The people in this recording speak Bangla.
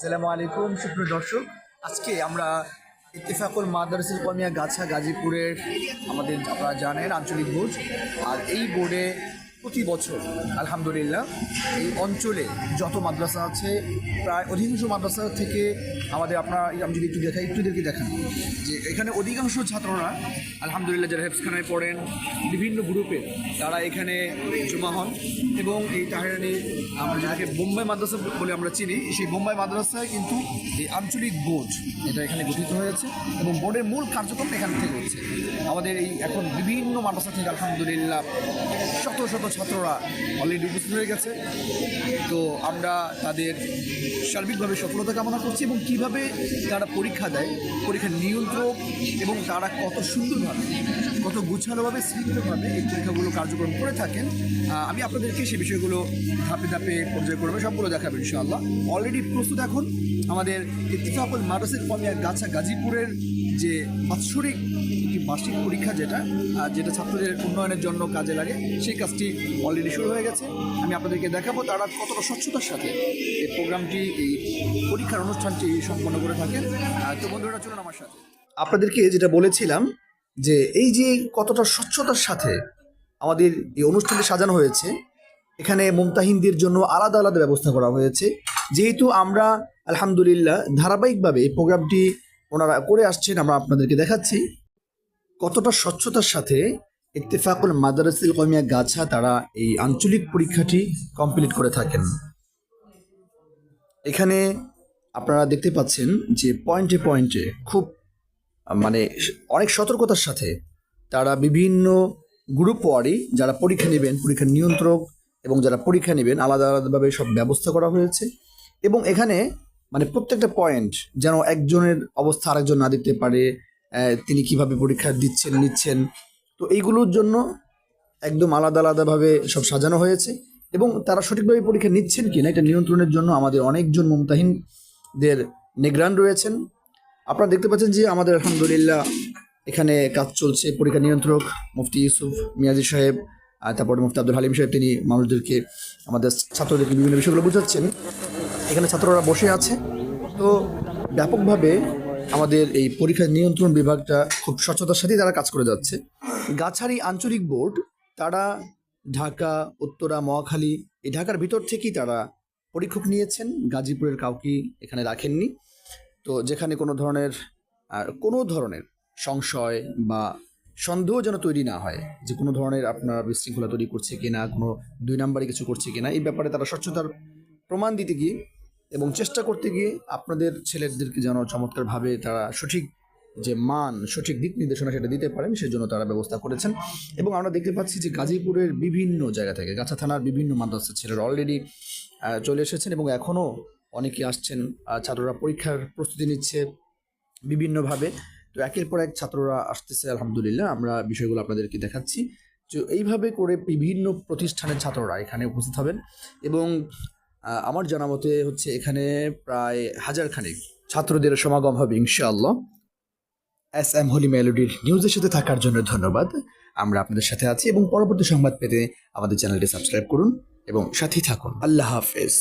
আসসালামু আলাইকুম, সুপ্রিয় দর্শক। আজকে আমরা ইত্তেফাকুল মাদ্রাসুল কমিয়া গাছা গাজীপুরের আমাদের আপনারা জানেন আঞ্চলিক বোর্ড। আর এই বোর্ডে প্রতি বছর, আলহামদুলিল্লাহ, এই অঞ্চলে যত মাদ্রাসা আছে, প্রায় অধিকাংশ মাদ্রাসা থেকে আমাদের আপনারা, আমি যদি একটু দেখাই, একটুদেরকে দেখান। যে এখানে অধিকাংশ ছাত্ররা, আলহামদুলিল্লাহ, যারা হেফসখানায় পড়েন, বিভিন্ন গ্রুপের, তারা এখানে জমা হন এবং এই তাহারানি, আমরা যেটাকে বোম্বাই মাদ্রাসা বলে আমরা চিনি, সেই বোম্বাই মাদ্রাসায় কিন্তু এই আঞ্চলিক বোর্ড এটা এখানে গঠিত হয়েছে এবং বোর্ডের মূল কার্যক্রম এখান থেকে হচ্ছে। আমাদের এই এখন বিভিন্ন মাদ্রাসা থেকে, আলহামদুলিল্লাহ, শত শত ছাত্ররা অলরেডি উপস্থিত হয়ে গেছে। তো আমরা তাদের সার্বিকভাবে সফলতা কামনা করছি এবং কীভাবে তারা পরীক্ষা দেয়, পরীক্ষার নিয়ন্ত্রক এবং তারা কত সুন্দরভাবে, কত গুছালোভাবে শৃঙ্খলভাবে এই পরীক্ষাগুলো কার্যক্রম করে থাকেন। আমি আপনাদেরকে সেই বিষয়গুলো ধাপে ধাপে পর্যায়ক্রমে সবগুলো দেখাবো ইনশাআল্লাহ। অলরেডি প্রস্তুত এখন আমাদের ইত্তিফাকুল মাদ্রাসের কমিয়া গাছা গাজীপুরের যে বাৎসরিক একটি বার্ষিক পরীক্ষা যেটা যেটা ছাত্রদের উন্নয়নের জন্য কাজে লাগে, সেই কাজটি অলরেডি শুরু হয়ে গেছে। আমি আপনাদেরকে দেখাবো তারা কতটা স্বচ্ছতার সাথে এই প্রোগ্রামটি, এই পরীক্ষার অনুষ্ঠানটি সম্পন্ন করে থাকেন। তো বন্ধুরা, চলুন আমার সাথে। আপনাদেরকে যেটা বলেছিলাম যে এই যে কতটা স্বচ্ছতার সাথে আমাদের এই অনুষ্ঠানটি সাজানো হয়েছে, এখানে মুমতাহিনদের জন্য আলাদা আলাদা ব্যবস্থা করা হয়েছে। যেহেতু আমরা আলহামদুলিল্লাহ ধারাবাহিকভাবে এই প্রোগ্রামটি ওনারা করে আসছেন, আমরা আপনাদেরকে দেখাচ্ছি কতটা স্বচ্ছতার সাথে ইত্তেফাকুল মাদারাসিল কমিয়া গাছা তারা এই আঞ্চলিক পরীক্ষাটি কমপ্লিট করে থাকেন। এখানে আপনারা দেখতে পাচ্ছেন যে পয়েন্টে পয়েন্টে খুব মানে অনেক সতর্কতার সাথে তারা বিভিন্ন গ্রুপ ওয়ারি যারা পরীক্ষা নেবেন পরীক্ষার নিয়ন্ত্রক এবং যারা পরীক্ষা নেবেন, আলাদা আলাদাভাবে সব ব্যবস্থা করা হয়েছে এবং এখানে মানে প্রত্যেকটা পয়েন্ট যেন একজনের অবস্থা আরেকজন না দিতে পারে তিনি কীভাবে পরীক্ষা দিচ্ছেন, নিচ্ছেন তো এইগুলোর জন্য একদম আলাদা আলাদাভাবে সব সাজানো হয়েছে এবং তারা সঠিকভাবে পরীক্ষা নিচ্ছেন কি না, এটা নিয়ন্ত্রণের জন্য আমাদের অনেকজন মুমতাহিনদের নিগরান রয়েছেন। আপনারা দেখতে পাচ্ছেন যে আমাদের আলহামদুলিল্লাহ এখানে কাজ চলছে, পরীক্ষা নিয়ন্ত্রক মুফতি ইউসুফ মিয়াজি সাহেব, আর তারপরে মুফতি আব্দুল হালিম সাহেব, তিনি মানুষদেরকে, আমাদের ছাত্রদেরকে বিভিন্ন বিষয়গুলো বোঝাচ্ছেন। এখানে ছাত্ররা বসে আছে। তো ব্যাপকভাবে আমাদের এই পরীক্ষা নিয়ন্ত্রণ বিভাগটা খুব স্বচ্ছতার সাথেই তারা কাজ করে যাচ্ছে। গাছারি আঞ্চলিক বোর্ড, তারা ঢাকা, উত্তরা, মহাখালী, এই ঢাকার ভিতর থেকেই তারা পরীক্ষক নিয়েছেন। গাজীপুরের কাউকে এখানে রাখেননি। তো যেখানে কোনো ধরনের আর কোনো ধরনের সংশয় বা সন্দেহ যেন তৈরি না হয় যে কোনো ধরনের আপনার বিশৃঙ্খলা তৈরি করছে কিনা, কোনো দুই নাম্বারে কিছু করছে কিনা, এই ব্যাপারে তারা স্বচ্ছতার প্রমাণ দিতে গিয়ে এবং চেষ্টা করতে গিয়ে আপনাদের ছেলেদেরকে যেন চমৎকারভাবে তারা সঠিক যে মান, সঠিক দিক নির্দেশনা সেটা দিতে পারেন, সেজন্য তারা ব্যবস্থা করেছেন। এবং আমরা দেখতে পাচ্ছি যে গাজীপুরের বিভিন্ন জায়গা থেকে, গাছা থানার বিভিন্ন মাদ্রাসা ছেলেরা অলরেডি চলে এসেছেন এবং এখনও অনেকে আসছেন ছাত্ররা পরীক্ষার প্রস্তুতি নিচ্ছে বিভিন্নভাবে। তো একের পর এক ছাত্ররা আসতেছে, আলহামদুলিল্লাহ। আমরা বিষয়গুলো আপনাদেরকে দেখাচ্ছি। তো এইভাবে করে বিভিন্ন প্রতিষ্ঠানের ছাত্ররা এখানে উপস্থিত হবেন এবং আমার জানা মতে হচ্ছে এখানে প্রায় হাজার খানেক ছাত্রদের সমাগম হবে, ইনশাআল্লাহ। এস এম হোলি মেলোডির নিউজের সাথে থাকার জন্য ধন্যবাদ। আমরা আপনাদের সাথে আছি এবং পরবর্তী সংবাদ পেতে আমাদের চ্যানেলটি সাবস্ক্রাইব করুন এবং সাথেই থাকুন। আল্লাহ হাফেজ।